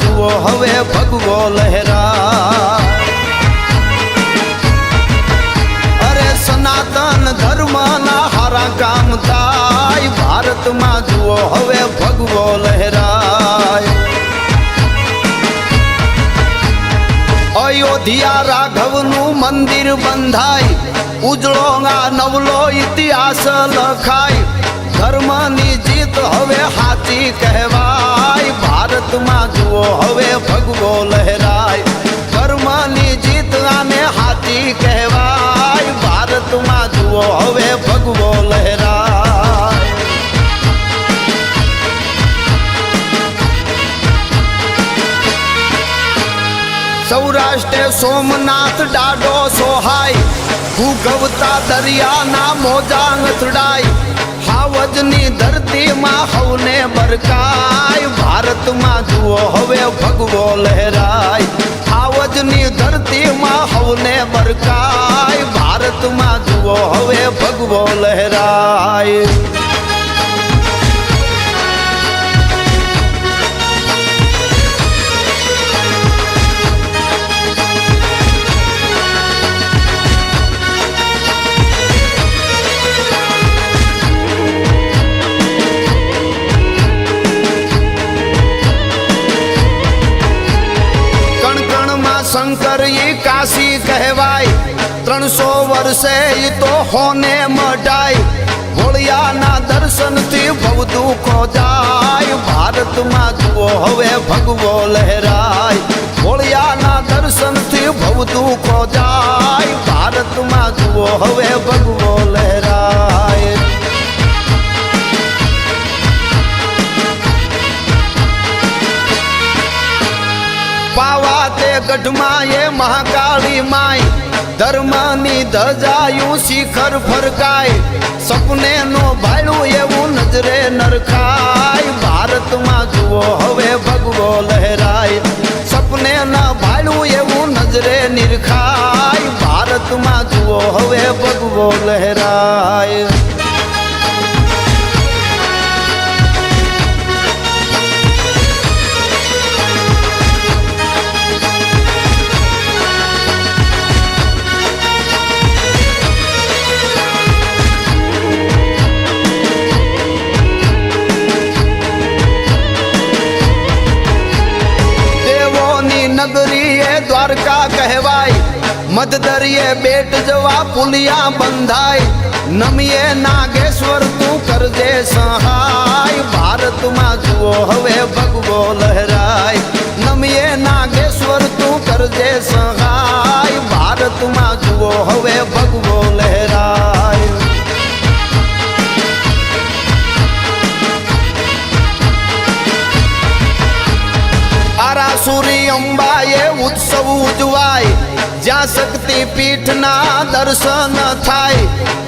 જુઓ, હવે ભગવો લહેરા અરે સનાતન ધર્મના હારા કામ થાય ભારતમાં જુઓ, હવે ભગવો લહેરાય. અયોધ્યા રાઘવનું મંદિર બંધાય ઉજળો નવલો ઇતિહાસ લખાય. ધર્મની જીત હવે હાથી કહેવાય. ભારતમાં જુઓ હવે ભગવો લહેરાય. ધર્મની જીત આને હાથી કહેવાય. ભારતમાં જુઓ હવે ભગવો લહેરાય. સૌરાષ્ટ્રે સોમનાથ ડાડો સોહાય. ભૂગવતા દરિયાના મોજા અથડાય હાવજની ધરતીમાં હવને બરકાય. ભારતમાં જુઓ હવે ભગવો લહેરાય. આવજની ધરતીમાં હવને બરકાય. ભારતમાં જુઓ હવે ભગવો લહેરાય. શંકર ઈ કાશી કહેવાય. ત્રણસો વર્ષે તો હોને મઢાય. હોળિયાના દર્શનથી ભવ દુઃખો જાય. ભારતમાં જુઓ હવે ભગવો લહેરાય. હોળિયાના દર્શનથી ભવ દુઃખો જાય. ભારતમાં જુઓ હવે ભગવો તે ગઢમાં મહાકાળી માય ધર્મની ધજાયું શિખર ફરકાય. સપને નો ભાડું એવું નજરે નરખાય. ભારતમાં જુઓ હવે ભગવો લહેરાય. સપને ના ભાડું એવું નજરે નિરખાય. ભારતમાં જુઓ હવે ભગવો લહેરાય. નગરી એ દ્વારકા કહેવાય. મધદરીએ બેટ જવા પુલિયા બંધાય. નમીએ નાગેશ્વર તું કરજે સહાય. ભારતમાં જુઓ હવે ભગવો લહેરાય. નમીએ નાગેશ્વર તું કરજે સહાય. ભારતમાં જુઓ હવે ભગવો લહેરાય. આરાસુરી અંબાએ ઉત્સવ ઉજવાય. જ્યાં શક્તિ પીઠના દર્શન થાય.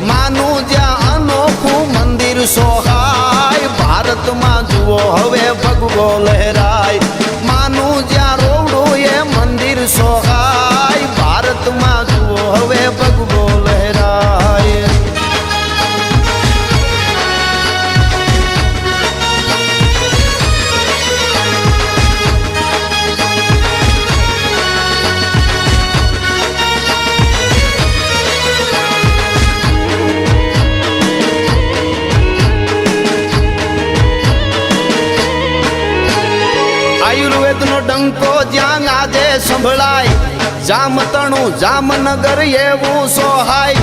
માનું જ્યાં અનોખું મંદિર સોહાય. ભારતમાં જુઓ હવે ભગવો લહેરાય. આજે સંભળાય, જામતણું જામનગર એવું સોહાય.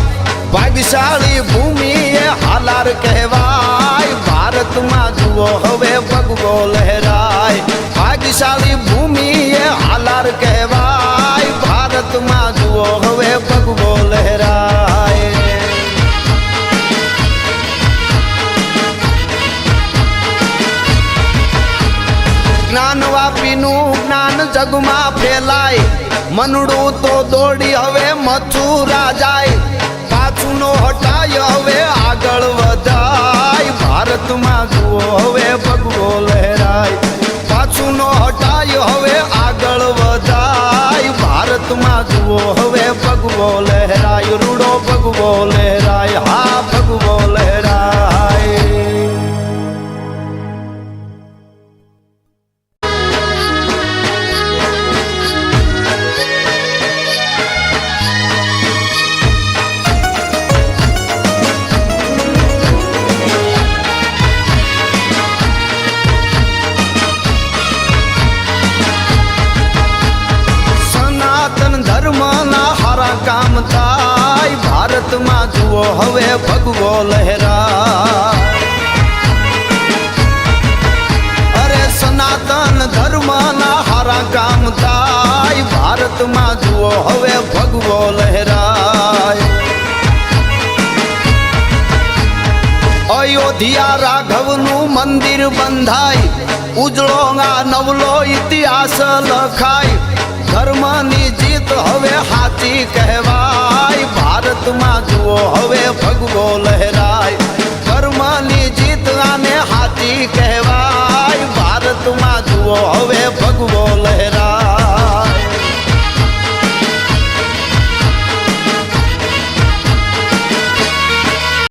ભાગ્યશાળી ભૂમિ એ હાલાર કહેવાય, ભારતમાં જુઓ હવે ભગવો લહેરાય. ભાગ્યશાળી જગમાં ફેલાય. મનડું તો દોડી હવે મથુરા જાય પાછું નો હટાય હવે આગળ વધાય. ભારતમાં જુઓ હવે ભગવો લહેરાય. પાછું નો હટાય હવે આગળ વધાય. ભારતમાં જુઓ હવે ભગવો લહેરાય. રૂડો ભગવો લહેરાય. થાય ભારતમાં જુઓ હવે ભગવો લહેરાય. અયોધ્યા રાઘવનું મંદિર બંધાય ઉજળો નવલો ઇતિહાસ લખાય. ધર્મની જીત હવે હાચી કહેવાય, ભારતમાં જુઓ હવે ભગવો લહેરાય. ધર્મની જીત આને